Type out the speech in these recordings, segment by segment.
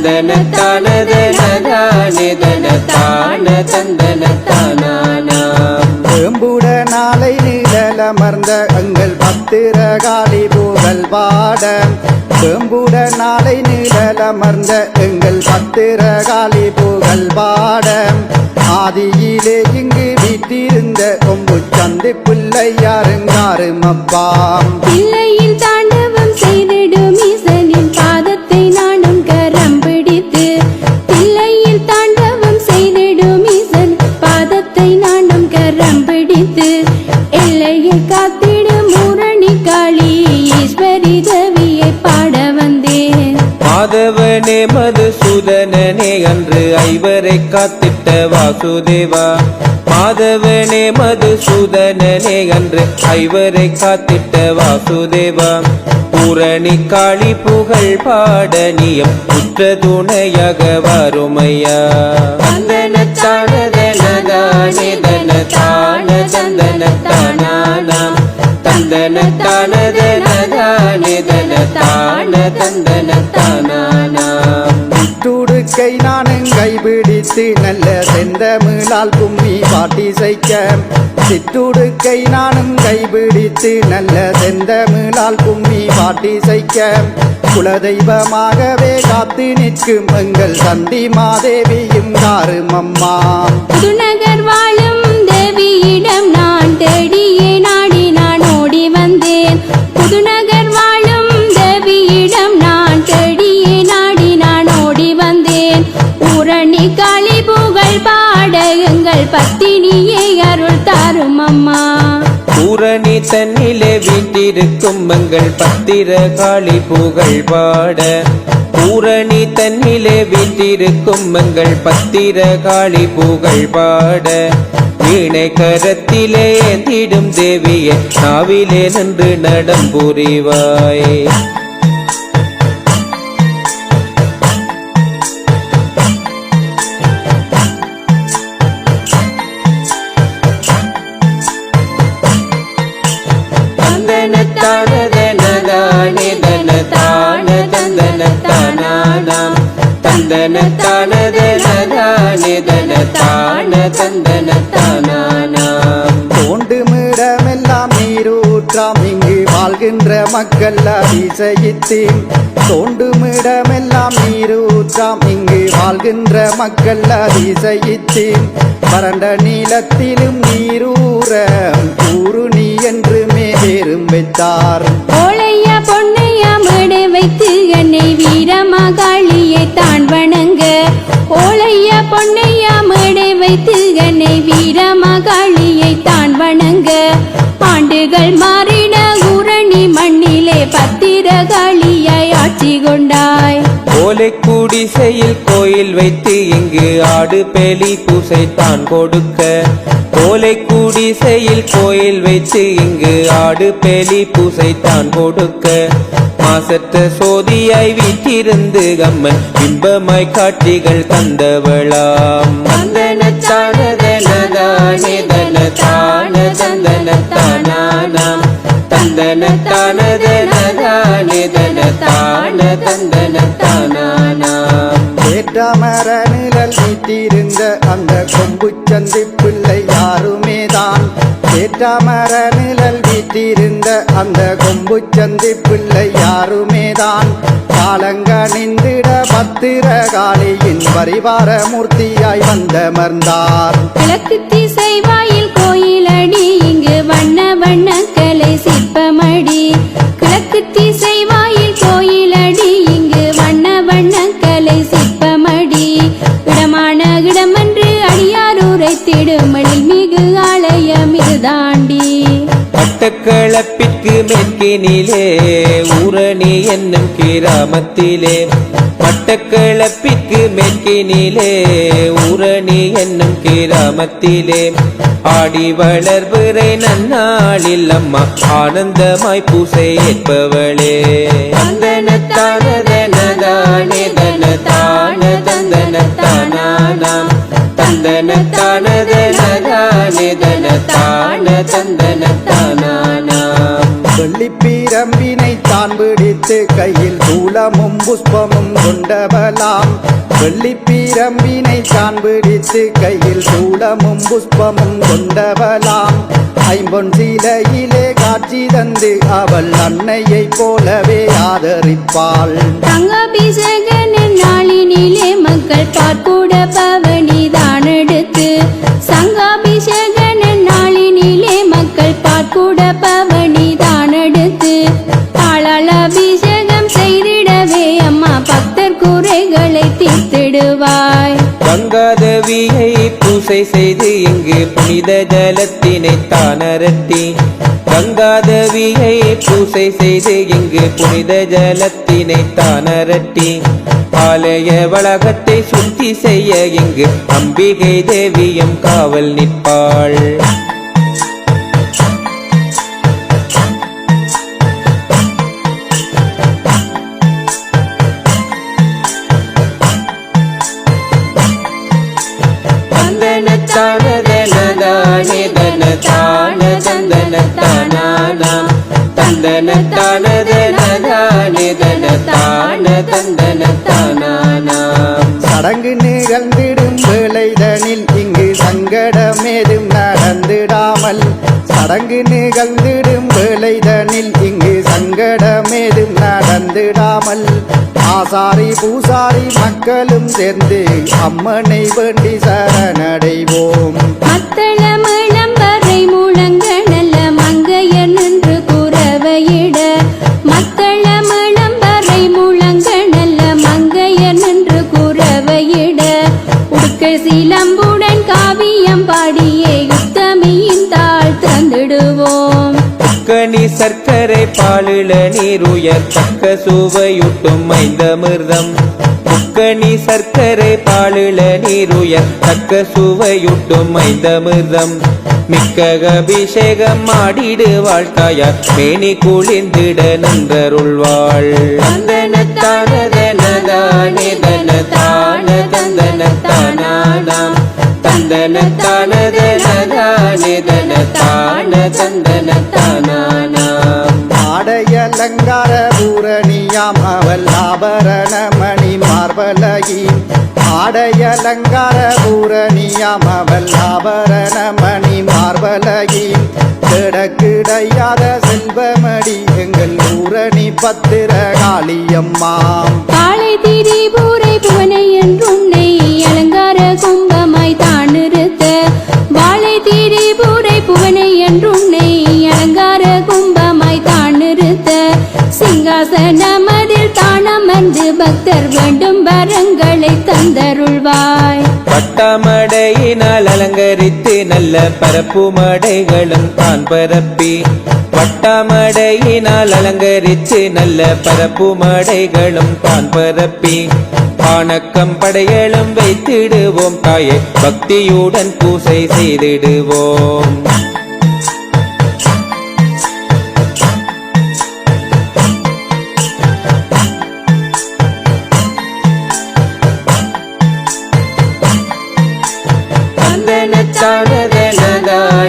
தந்தன தானத நதா தான தந்தன தானானாம் வேம்புட நாளை நிழலமர்ந்த எங்கள் பத்திர காளி புகழ் பாட. வேம்புட நாளை நிழலமர்ந்த எங்கள் பத்திர காளி புகழ் பாட. ஆதியிலே இங்கு வீட்டிருந்த கொம்பு சந்தி பிள்ளையாருங்காரும் அப்பாம் பிள்ளையில் மாதவனே மதுசூதனனே அன்று ஐவரை காத்திட்ட வாசுதேவா. மாதவனே மதுசூதனனே அன்று ஐவரை காத்திட்ட வாசுதேவா. பூரணி காளி புகழ் பாடனியம் உற்ற துணையாக வருமையா. தந்தன தன தான தந்தன தானானாம் தந்தன தானதனதானே தன தான தந்தன தானானாம் துடுக்கை நானும் கைபிடித்து நல்ல செந்தமிழால் கும்மி பாட்டிசைக்க சித்துடுக்கை நானும் கைபிடித்து நல்ல செந்தமிழால் கும்மி பாட்டிசைக்க குலதெய்வமாகவே காத்து நிற்கும் எங்கள் சந்தி மாதேவியும் காரும் அம்மா வாழும் எங்கள் பத்தினியே அருள் தாரும் அம்மா பூரணி தன்னிலே வீட்டிருக்கும் எங்கள் பத்திர காளி புகழ் பாட. பூரணி தன்னிலே வீட்டிருக்கும் எங்கள் பத்திர காளி புகழ் பாட. வீணை கரத்திலே ஏந்திடும் தேவியே நாவிலே நின்று நடம் புரிவாய். மக்கள் அதிசயித்தேன் தோண்டுமிடமெல்லாம் நீரூற்றாம். இங்கு வாழ்கின்ற மக்கள் அதிசயித்தேன் வறண்ட நீளத்திலும் நீரூற. கூறு நீ என்று மேலும் வைத்தார். ஓலை குடிசையில் கோயில் வைத்து இங்கு ஆடு பேலி பூசை தான் கொடுக்க. கோலை குடிசையில் கோயில் வைத்து இங்கு ஆடு பேலி பூசை தான் கொடுக்க. மாசற்ற சோதியாய் வீட்டிருந்து கம்மன் இன்பமாய் காட்சிகள் தந்தவளாம். தந்தன தானானாம் தந்தன தானதனதானே தான தந்தன ஏற்றமர நிழல் நீட்டிருந்த அந்த கொம்பு சந்தி பிள்ளை யாருமே தான் ஏற்றமர நிழல் வீட்டிருந்த அந்த கொம்பு சந்தி பிள்ளை யாருமே தான் காலங்கணிந்திட பத்திரகாளியின் பரிவார மூர்த்தியாய் வந்தமர்ந்தார் கிழக்கு திசை வாயில் கோயிலடி இங்கு வண்ண வண்ண கலை மட்டக்களப்பிற்கு மேற்கினிலே ஊரணி என்னும் கிராமத்திலே. மட்டக்களப்பிற்கு மேற்கினிலே ஊரணி என்னும் கிராமத்திலே. ஆடி வளர்பிறை நன்னாளில் அம்மா ஆனந்தமாய் பூசை ஏற்பவளே. தந்தன தானதனதானே தன தான தந்தன தானானாம் வெள்ளிப்பீரம்பினை தான் பிடித்து கையில் சூலமும் புஷ்பமும் கொண்டவலாம் வெள்ளிப்பீரம்பினை தான் பிடித்து கையில் சூலமும் புஷ்பமும் கொண்டவலாம் ஐம்பொன் சீலையிலே காட்சி தந்து அவள் அன்னையை போலவே ஆதரிப்பாள் தங்காபிஷேகன நாளினிலே மக்கள் பார்க்கூட பவனி தான் எடுத்து சங்காபிஷேகன நாளினிலே மக்கள் பார்க்கூட பவனி பக்தர் குறைகளை தீர்த்திடுவாய். கங்காதேவியை பூசை செய்து இங்கு புனித ஜலத்தினை தானரட்டி கங்காதேவியை பூசை செய்து இங்கு புனித ஜலத்தினை தானரட்டி ஆலய வளாகத்தை சுத்தி செய்ய இங்கு அம்பிகை தேவியும் காவல் நிற்பாள். தந்தனத்தானானாம் சடங்கு நிகழ்ந்திடும் வேளைதனில் இங்கு சங்கடமேதும் நடந்திடாமல். சடங்கு நிகழ்ந்திடும் வேளைதனில் இங்கு சங்கடமேதும் நடந்திடாமல். ஆசாரி பூசாரி மக்களும் சேர்ந்து அம்மனை வேண்டி சரணடைவோம். மத்தள குறவையிட மத்தள மிளம்பறை முழங்க நல்ல மங்கையர் நின்று குறவையிட உடுக்க சிலம்புடன் காவியம் பாடியே யுத்தமியின் தாழ் தந்திடுவோம். கனி சர்க்கரை பாலில நீருயர் தக்க சுவையூட்டும் ஐந்தமிர்தம். முக்கணி சர்க்கரை பாலில நீருயர் தக்க சுவையுட்டும் ஐந்தமிர்தம் மிக்க அபிஷேகம் ஆடிடு வாழ்த்தாயார். மேனி குளிர்ந்திட நின்றருள்வாள் தந்தன தனதான தந்தன தந்தனத்தானதனதானே தனதான தந்தனத்தானானாம். அலங்கார பூரணியாம் அவள் ஆபரண மணி மார்பலகி ஆடையலங்கார பூரணியாம் அவள் ஆபரண மணி மார்பலகி கிடக்கிடையாத செல்வமடி எங்கள் பூரணி பத்திர காளியம்மாம் திரி பூரை புவனை என்றுன்னை அலங்கார கும்பமாய் தான் நிறுத்த. வாழை திரி பூரை புவனை என்றுன்னை அலங்கார சிங்காசனமதில் தானமன்று பக்தர் வேண்டும் வரங்களை தந்தருள்வாய். பட்டாமடையினால் அலங்கரித்து நல்ல பரப்பு மடைகளும் தான் பரப்பி. பட்டாமடையினால் அலங்கரித்து நல்ல பரப்பு மடைகளும் தான் பரப்பி. ஆணக்கம் படைகளும் வைத்திடுவோம் தாயை பக்தியுடன் பூசை செய்திடுவோம்.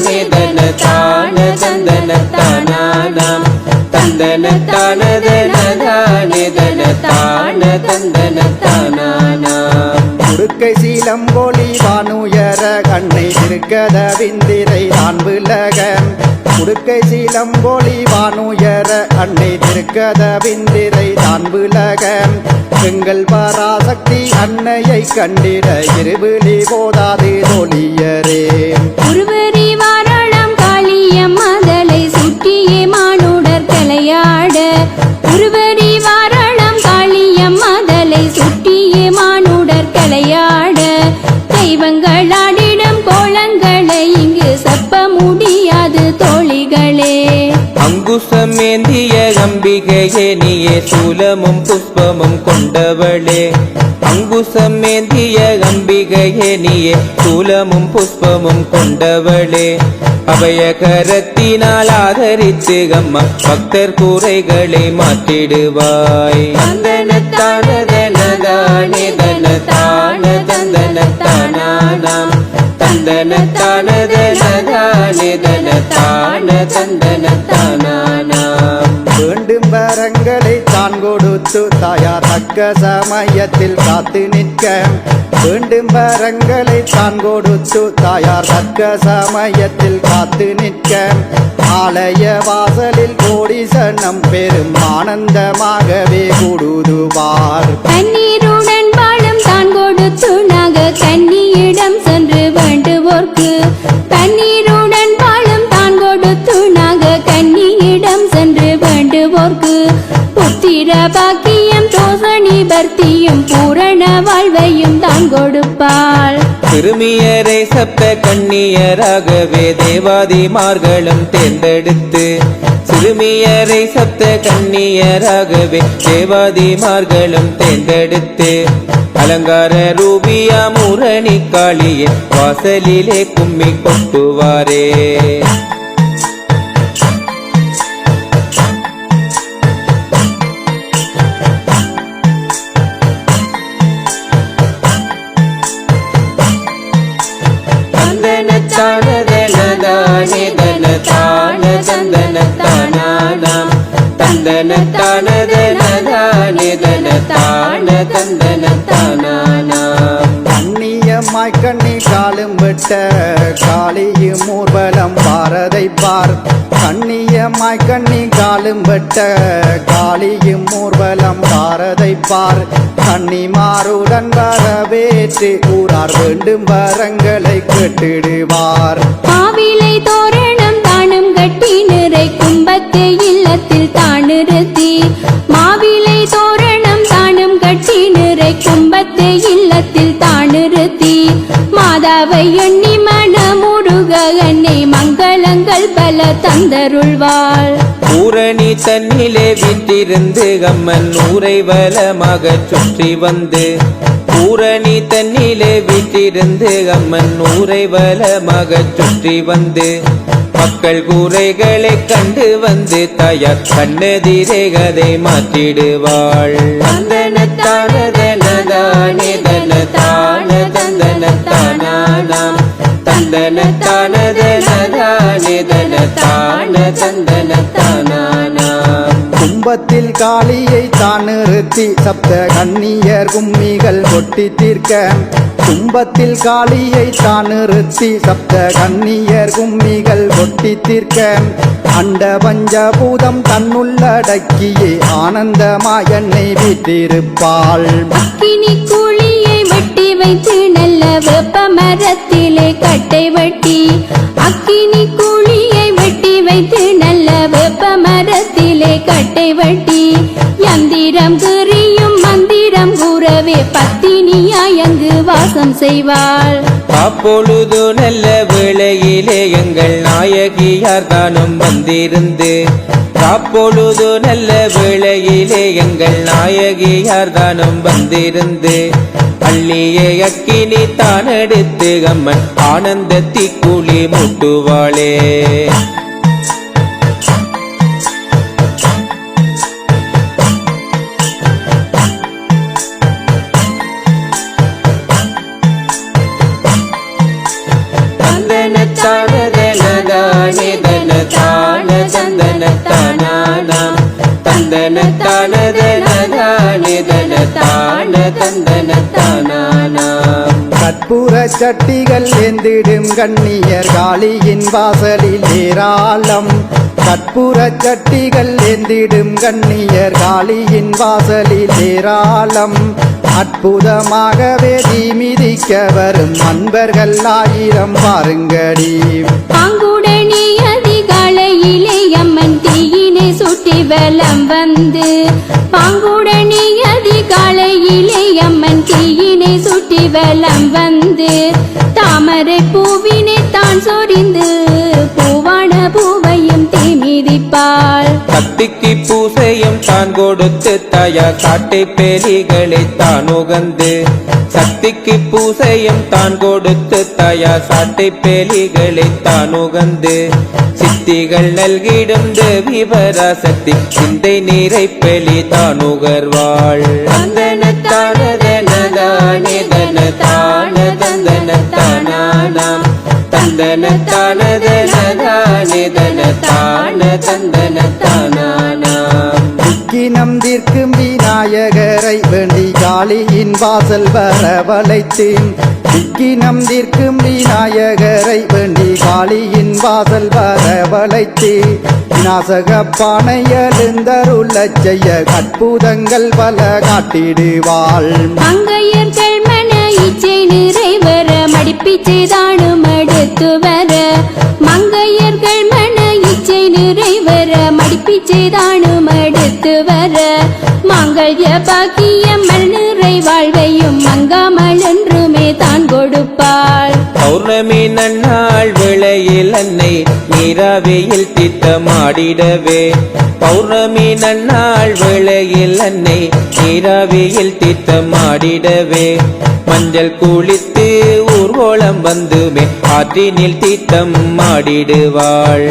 தனதான தந்தனத்தானானாம் தந்தனத்தானதனதானே தனதான தந்தனத்தானானாம் உடுக்கை சீலம்போலி வானுயர கண்ணை திருக்கத விந்திரை தான் விலக உடுக்கை சீலம்போலி வானுயர அன்னை திருக்கத விந்திரை தான் விலக எங்கள் பராசக்தி அன்னையை கண்டிட இருவிழி போதாது தோழியரே விளையாட உருவடி உருவரி காளியம் மதலை சுற்றியே மானுடர் கலையாட. தெய்வங்களாடிடம் கோலங்களை இங்கு செப்ப முடியாது தோழிகளே. அங்குசமேந்திய அம்பிகையே நீயே சூலமும் புஷ்பமும் கொண்டவளே. அங்குசமேந்திய அம்பிகையே நீயே சூலமும் புஷ்பமும் கொண்டவளே. அபயகரத்தினால் ஆதரித்து அம்மா பக்தர் கூரைகளை மாற்றிடுவாய். தந்தனத்தானதனதானே தனதான தந்தனத்தானானாம் தந்தனத்தானதனதானே தனதான தந்தனத்தானானாம். வேண்டும் வரங்களை தான் கொடுத்து தாயார் தக்க சமயத்தில் காத்து நிற்க. வேண்டும் வரங்களை தான் கொடுத்து தாயார் தக்க சமயத்தில் காத்து நிற்க. ஆலய வாசலில் கோடி சன்னம் பெரும் ஆனந்தமாகவே கூடுதுவார். கண்ணீருடன் பாடம் தான் கொடுத்து நாக. கண்ணியிடம் சென்று வேண்டுவோர்க்கு. கண்ணீருடன் பாடம் தான் கொடுத்து நாக. கண்ணியிடம் சென்று வேண்டுவோர்க்கு. புத்திர பாக்கியம் தோசணி பூரண வாழ்வையும் தான் கொடுப்பாள். திருமியரை சப்த கண்ணியராகவே தேவாதிமார்களும் தேர்ந்தெடுத்து சிறுமியரை சப்த கண்ணியராகவே தேவாதிமார்களும் தேர்ந்தெடுத்து அலங்கார ரூபியா முரணி காளியே வாசலிலே கும்மி கொட்டுவாரே. தந்தனத்தானதனதானே தனதான தந்தனத்தானானாம் கண்ணியம்மாய் கண்ணி காலும் விட்ட காளியும் ஊர்வலம் பாரதை பார். கண்ணியம்மாய் கண்ணி காலும் விட்ட காளியும் ஊர்வலம் பாரதை பார். கன்னிமாருடன் வரவேற்று கூறார் வேண்டும் வரங்களை கேட்டிடுவார். மாவிலை தோரணம் தானும் கட்டி நிறை கும்பத்து இல்லத்தில் தானிறுத்தி மாவிலை தோரணம் தானும் கட்சி நிறை கும்பத்து இல்லத்தில் தானிறுத்தி மாதாவை எண்ணி மனமுருக அன்னை மங்களங்கள் பல தந்தருள்வாள். பூரணி தன்னிலே வீட்டிருந்து அம்மன் ஊரை வலமாக சுற்றி வந்து பூரணி தன்னிலே வீட்டிருந்து அம்மன் ஊரை வலமாக சுற்றி வந்து மக்கள் கூரைகளை கண்டு வந்து தாயார். கண்ணெதிரே அதை மாற்றிடுவாள். தந்தனத்தானதனதானே தனதான தந்தனத்தானானாம் தந்தனத்தானதனதானே தனதான தந்தனத்தானானாம். கும்பத்தில் காளியை தான் நிறுத்தி சப்த கண்ணியர் கும்மிகள் கொட்டி தீர்க்க கும்பத்தில் காளியை தான் நிறுத்தி சப்த கண்ணியர் கும்மிகள் கொட்டி தீர்க்க அண்ட பஞ்சபூதம் தன்னுள்ளடக்கியே ஆனந்தமாய் என்னை வீட்டிருப்பாள். அக்கினி குழியை வெட்டி வைத்து நல்ல வெப்ப மரத்திலே கட்டை வெட்டி. அக்கினி குழியை வெட்டி வைத்து நல்ல வெப்ப மரத்திலே கட்டை வெட்டி. யந்திரம் புரியும் மந்த பத்திரம் கூறவே பத்தினியாய் அங்கு வாசம் செய்வாள். அப்பொழுது நல்ல வேளையிலே எங்கள் நாயகியார் தானும் வந்திருந்து அப்பொழுது நல்ல வேளையிலே எங்கள் நாயகியார் தானும் வந்திருந்து அள்ளிய அக்கினி தான் எடுத்து அம்மன் ஆனந்தத்தி கூலி முட்டுவாளே. கற்பூர சட்டிகள் ஏந்திடும் கண்ணியர் காளியின் வாசலில் ஏராளம். கற்பூர சட்டிகள் ஏந்திடும் கண்ணியர் காளியின் வாசலில் ஏராளம். அற்புதமாகவே தீ மிதிக்க வரும் அன்பர்கள் ஆயிரம் பாருங்கடி. பாங்குடனே அதிகாலையிலே அம்மன் தீயினை சுட்டி வலம் வந்து பாங்குடனி அதிகாலையிலே அம்மன் தீயினை சுட்டி வலம் வந்து தாமரை பூவினை தான் சொரிந்து பூசையும் தான் கொடுத்து தாயார் சாட்டை பேலிகளை தான் உகந்து சக்திக்கு பூசையும் தான் கொடுத்து தயா சாட்டை பேலிகளை தான் உகந்து சித்திகள் நல்கிடும் தேவி பராசக்தி சிந்தை நீரை பெலி தான் உகர்வாள். தந்தனத்தானதனதானே தனதான தந்தனத்தானானாம் தந்தன காளியின் வாசல் வரவழைத்தேன். விக்கினம் தீர்க்கும் விநாயகரை வேண்டி காளியின் வாசல் வரவழைத்து விநாசகப்பானை எழுந்தருளச் செய்ய கற்பூதங்கள் பல காட்டிடுவாள். மங்கையர் மன இச்சை நிறைவர மடிப்பிச்சை தானும் எடுத்து வர. மங்கையர் மன இச்சை நிறைவர மடிப்பிச்சை தானும் அடுத்து வர. மாங்கல்ய பாக்கியம்மல் நிறை வாழ்வையும் மங்காமல் என்றுமே தான் கொடுப்பாள். பௌர்ணமி நன்னாள் விளையில் அன்னை நீராவியில் தித்தமாடிடவே பௌர்ணமி நன்னாள் விளையில் அன்னை நீராவியில் தித்தமாடிடவே மஞ்சள் குளித்து ஊர்வலம் வந்துமே ஆற்றினில் தீத்தம் ஆடிடுவாள்.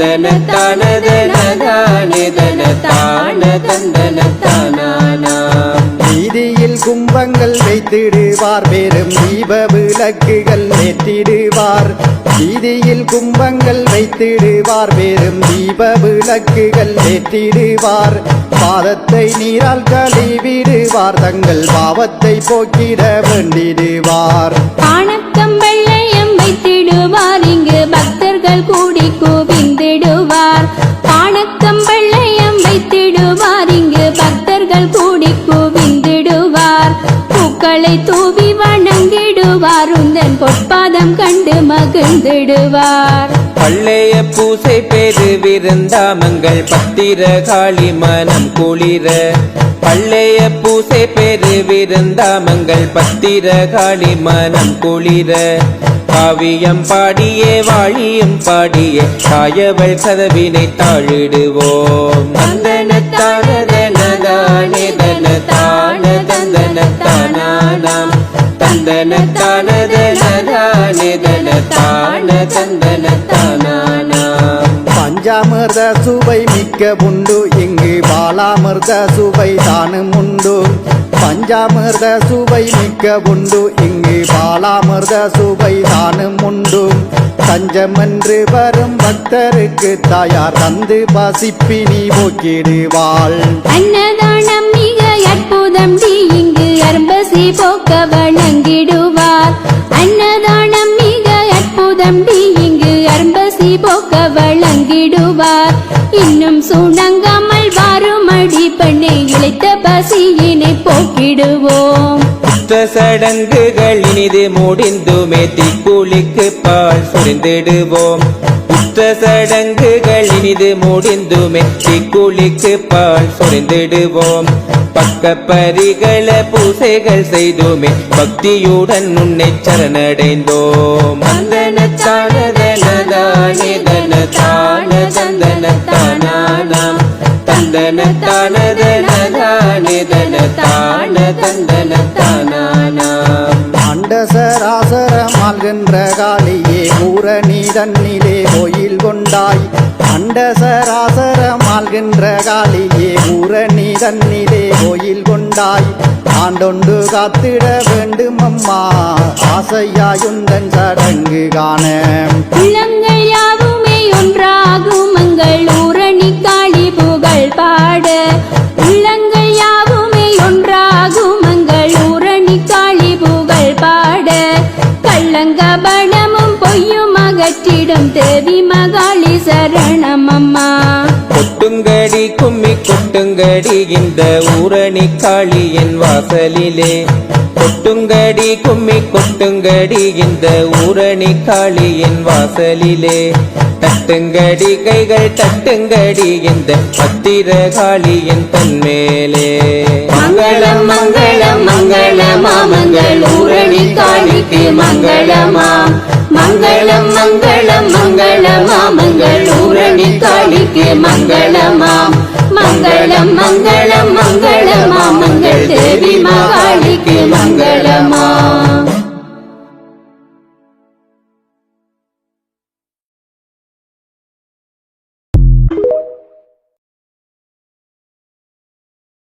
தந்தனத்தானதனதானே தனதான தந்தனத்தானானாம் வீதியில் கும்பங்கள் வைத்திடுவார் பெரும் தீப விளக்குகள் ஏற்றிடுவார். வீதியில் கும்பங்கள் வைத்திடுவார் பெரும் தீப விளக்குகள் ஏற்றிடுவார். பாதத்தை நீரால் கழுவிடுவார் தங்கள் பாவத்தை போக்கிட வேண்டிடுவார். வெள்ளையம் வைத்திடுவார் இங்கு பக்தர்கள் கூடி குவிந்திடுவார் ஆணக்கம் வெள்ளையம் வைத்திடுவார். இங்கு பக்தர்கள் கூடி குவிந்திடுவார். பூக்களை தூவி வணங்கிடுவார். உந்தன் பொற்பாதம் கண்டு மகிழ்ந்திடுவார். பள்ளைய பூசை பெரு விருந்தாமங்கள் பத்திர காளி மனம் குளிர. பள்ளைய பூசை பெரு விருந்தாமங்கள் பத்திர காளி மனம் குளிர. காவியம் பாடியே வாழியும் பாடியே காயவள் கதவினை தாழிடுவோம் தந்தனத்தானதனதானே தனதான தந்தனத்தானானாம். தந்தனத்தானதனதானே தனதான தந்தனத்தானானாம் பஞ்சாமிர்த சுவை மிக்க உண்டு. இங்கு பாலாமிர்த சுவை தானும் உண்டு. பஞ்சாமிர்த சுவை மிக்க உண்டு. இங்கு பாலாமிர்த சுவை தானும் உண்டு. தஞ்சமென்று வரும் பக்தருக்கு தாயார் தந்து பசிப்பினி போக்கிடுவாள். அன்னதானம் மிக அற்புதம் டி இங்கு அரும்பசி போக்க வணங்கிடுவார். அன்னதானம் மிக அற்புதம் டி இங்கு அரும்பசி போக்க வழங்கிடுவார் இன்னும் சுணங்காமல் வாருமடி பண்ணை இழைத்த பசியினை போக்கிடுவோம். சடங்குகள் இனிது முடிந்துமே தீக்குளிக்கு பால் சுரிந்திடுவோம். குற்ற சடங்குகள் இனிது முடிந்துமே. தீக்குளிக்கு பால் சொரிந்திடுவோம். பக்க பரிகள பூசைகள் செய்துமே. பக்தியுடன் உன்னை சரணடைந்தோம். தந்தனத்தானதனதானே தனதான தந்தனத்தானானாம் தந்தனத்தானதனதானே தனதான தந்தனத்தானானாம் அண்டசராசரம் ஆள்கின்ற காளியே பூரணி தன்னிலே கோயில் கொண்டாய். அண்டசராசரம் ஆள்கின்ற காளியே பூரணி தன்னிலே கோயில் கொண்டாய். ஆண்டொண்டு காத்திட வேண்டும் அம்மா ஆசையாயுந்தன் சடங்கு காண. உள்ளங்கள் ஒன்றாகும் எங்கள் ஊரணி காளி புகழ் பாட. உள்ளங்கள் கள்ளங்கபடமும் பொய்யும் அகற்றிடும் தேவி மகாளி சரணம் அம்மா. கொட்டுங்கடி கும்மி கொட்டுங்கடி இந்த ஊரணி காளி என் வாசலிலே. கொட்டுங்கடி கும்மி கொட்டுங்கடி இந்த ஊரணி காளி என் வாசலிலே. தட்டுங்கடி கைகள் தட்டுங்கடி இந்த பத்திர காளி என் தன்மேலே. மங்களம் மங்களம் மங்களமா மங்கள் ஊரணி காளிக்கு மங்களமா. மங்களம் மங்களம் மங்களமா மங்கள் ஊரணி காளிக்கு மங்களமா. மங்களம் மங்களம் மங்களமா. மங்கள் தேவி மகாளிக்கு மங்களமா.